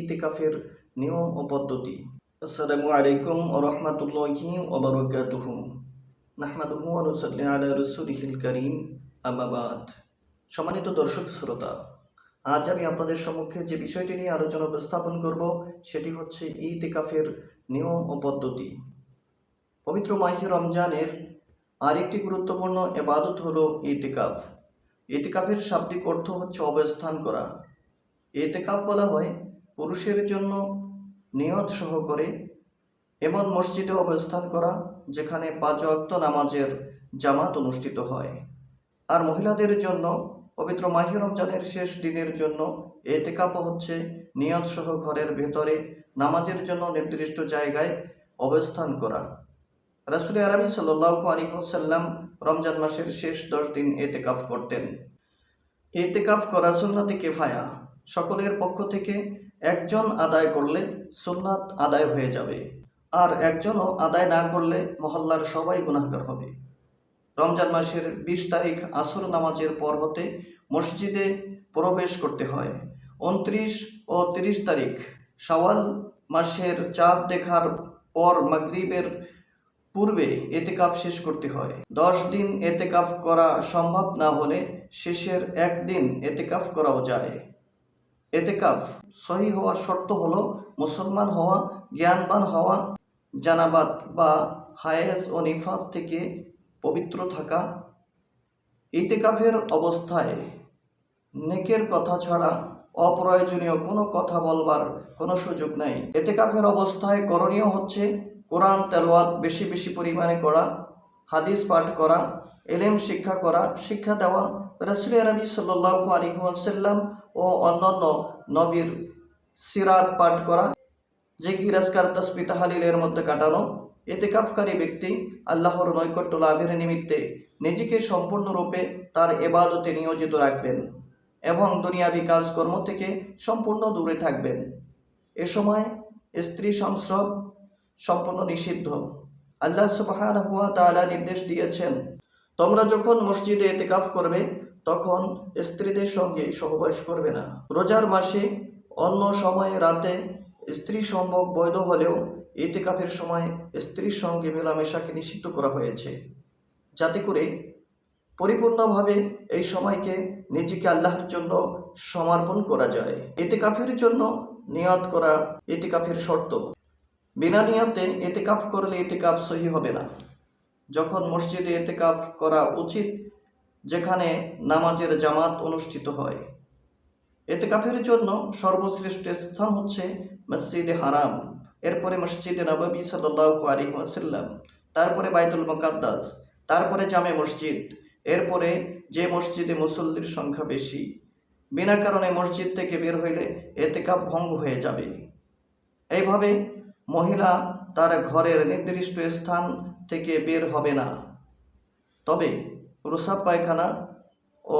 ইতিকাফের নিয়ম ও পদ্ধতি। আসসালামু আলাইকুম রহমতুল্লাহি ওবরকাতুহ নাহমাদুহু ওয়া নুসাল্লি আলা রাসূলিহিল কারীম, আম্মা বাদ। সম্মানিত দর্শক শ্রোতা, আজ আমি আপনাদের সম্মুখে যে বিষয়টি নিয়ে আলোচনা উপস্থাপন করব, সেটি হচ্ছে ইতিকাফের নিয়ম ও পদ্ধতি। পবিত্র মাহে রমজানের আরেকটি গুরুত্বপূর্ণ এবাদত হলো ইতিকাফ। ইতিকাফের শাব্দিক অর্থ হচ্ছে অবস্থান করা। ইতিকাফ বলা হয় পুরুষের জন্য নিয়ত সহ করে এমন মসজিদে অবস্থান করা যেখানে পাঁচ ওয়াক্ত নামাজের জামাত অনুষ্ঠিত হয়। আর মহিলাদের জন্য পবিত্র মাহি রমজানের শেষ দিনের জন্য এতেকাপ হচ্ছে নিয়ত সহ ঘরের ভেতরে নামাজের জন্য নির্দিষ্ট জায়গায় অবস্থান করা। রাসুল আরবি সাল্লাহ আলী সাল্লাম রমজান মাসের শেষ দশ দিন এতেকাফ করতেন। এতেকাফ করা সুন্নাতি কেফায়া। সকলের পক্ষ থেকে একজন আদায় করলে সুন্নাত আদায় হয়ে যাবে। আর একজনও আদায় না করলে মহল্লার সবাই গুনাহগার হবে। রমজান মাসের বিশ তারিখ আসর নামাজের পর হতে মসজিদে প্রবেশ করতে হয়। উনত্রিশ ও তিরিশ তারিখ সওয়াল মাসের চাঁদ দেখার পর মাগরিবের পূর্বে এতে এতেকাফ শেষ করতে হয়। দশ দিন এতেকাফ করা সম্ভব না হলে শেষের একদিন এতেকাফ করাও যায়। এতেকাফ, সহি হওয়ার শর্ত হলো মুসলমান হওয়া, জ্ঞানবান হওয়া, জানাবাত বা হায়েস ও নিফাস থেকে পবিত্র থাকা। ইতেকাফের অবস্থায় নেকের কথা ছাড়া অপ্রয়োজনীয় কোনো কথা বলবার কোনো সুযোগ নাই। এতেকাফের অবস্থায় করণীয় হচ্ছে কোরআন তেলোয়াত বেশি বেশি পরিমাণে করা, হাদিস পাঠ করা এলেম শিক্ষা করা, শিক্ষা দেওয়া রসুল আরবি সাল্লাহ আলিহাসাল্লাম ও অন্যান্য নবীর সিরাত পাঠ করা যে কি রাজকার তসবি তাহালিলের মধ্যে কাটানো এতেকাফকারী ব্যক্তি আল্লাহর নৈকট্য লাভের নিমিত্তে নিজেকে সম্পূর্ণরূপে তার এবাদতে নিয়োজিত রাখবেন এবং দুনিয়াবি কাজকর্ম থেকে সম্পূর্ণ দূরে থাকবেন। এ সময় স্ত্রী সংস্রব সম্পূর্ণ নিষিদ্ধ। আল্লাহ তালা নির্দেশ দিয়েছেন তোমরা যখন মসজিদে এতেকাফ করবে, তখন স্ত্রীদের সঙ্গে সহবাস করবে না। রোজার মাসে অন্য সময়ে রাতে স্ত্রী সম্ভব বৈধ হলেও ইতিকাফের সময় স্ত্রীর সঙ্গে মেলামেশাকে নিষিদ্ধ করা হয়েছে। যাতে করে পরিপূর্ণভাবে এই সময়কে নিজেকে আল্লাহর জন্য সমর্পণ করা যায়। ইতিকাফের জন্য নিয়ত করা ইতিকাফের শর্ত। বিনা নিয়তে এতেকাফ করলে এতেকাফ সহি হবে না। যখন মসজিদে এতেকাফ করা উচিত, যেখানে নামাজের জামাত অনুষ্ঠিত হয়। এতেকাফের জন্য সর্বশ্রেষ্ঠ স্থান হচ্ছে মসজিদে হারাম। এরপরে মসজিদে নবী সাল্লাহ আলী ওয়াসাল্লাম, তারপরে বাইতুল মকাদ্দাস, তারপরে জামে মসজিদ, এরপরে যে মসজিদে মুসল্লির সংখ্যা বেশি। বিনা কারণে মসজিদ থেকে বের হইলে এতেকাপ ভঙ্গ হয়ে যাবে। এইভাবে মহিলা তার ঘরের নির্দিষ্ট স্থান থেকে বের হবে না। তবে রুসাব পায়খানা ও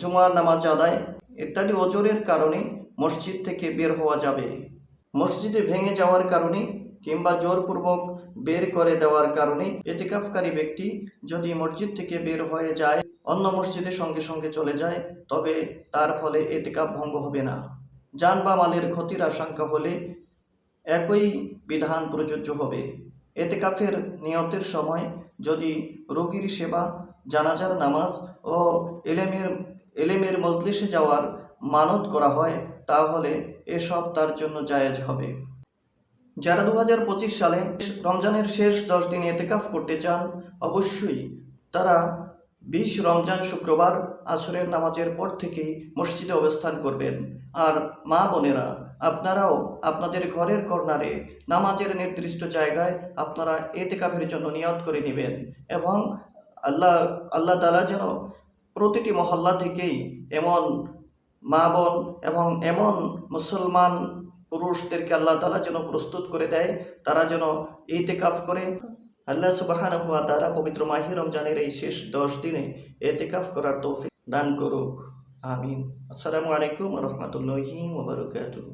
জুমার নামাজ আদায় ইত্যাদি ওজোরের কারণে মসজিদ থেকে বের হওয়া যাবে। মসজিদে ভেঙে যাওয়ার কারণে কিংবা জোরপূর্বক বের করে দেওয়ার কারণে এতেকাফকারী ব্যক্তি যদি মসজিদ থেকে বের হয়ে যায়, অন্য মসজিদের সঙ্গে সঙ্গে চলে যায়, তবে তার ফলে এতেকাফ ভঙ্গ হবে না। যান বা মালের ক্ষতির আশঙ্কা হলে একই বিধান প্রযোজ্য হবে। এতেকাফের নিয়তের সময় যদি রোগীর সেবা, জানাজার নামাজ ও এলেমের এলেমের মজলিসে যাওয়ার মানত করা হয়, তাহলে এসব তার জন্য জায়েজ হবে। যারা দু হাজার পঁচিশ সালে রমজানের শেষ দশ দিন এতেকাফ করতে চান, অবশ্যই তারা বিশ রমজান শুক্রবার আসরের নামাজের পর থেকেই মসজিদে অবস্থান করবেন। আর মা বোনেরা, আপনারাও আপনাদের ঘরের কর্নারে নামাজের নির্দিষ্ট জায়গায় আপনারা এতেকাফের জন্য নিয়ত করে নেবেন এবং আল্লাহ আল্লাহ তালা যেন প্রতিটি মহল্লা থেকেই এমন মা বোন এবং এমন মুসলমান পুরুষদেরকে আল্লাহ তালা যেন প্রস্তুত করে দেয়, তারা যেন ইতেকাফ করে। আল্লাহ সুবাহান হুয়া তারা পবিত্র মাহি রমজানের এই শেষ দশ দিনে এতেকাফ করার তৌফিক দান করুক। আমিন। আসসালামু আলাইকুম রহমতুল্লাহি ওবরকাতুহ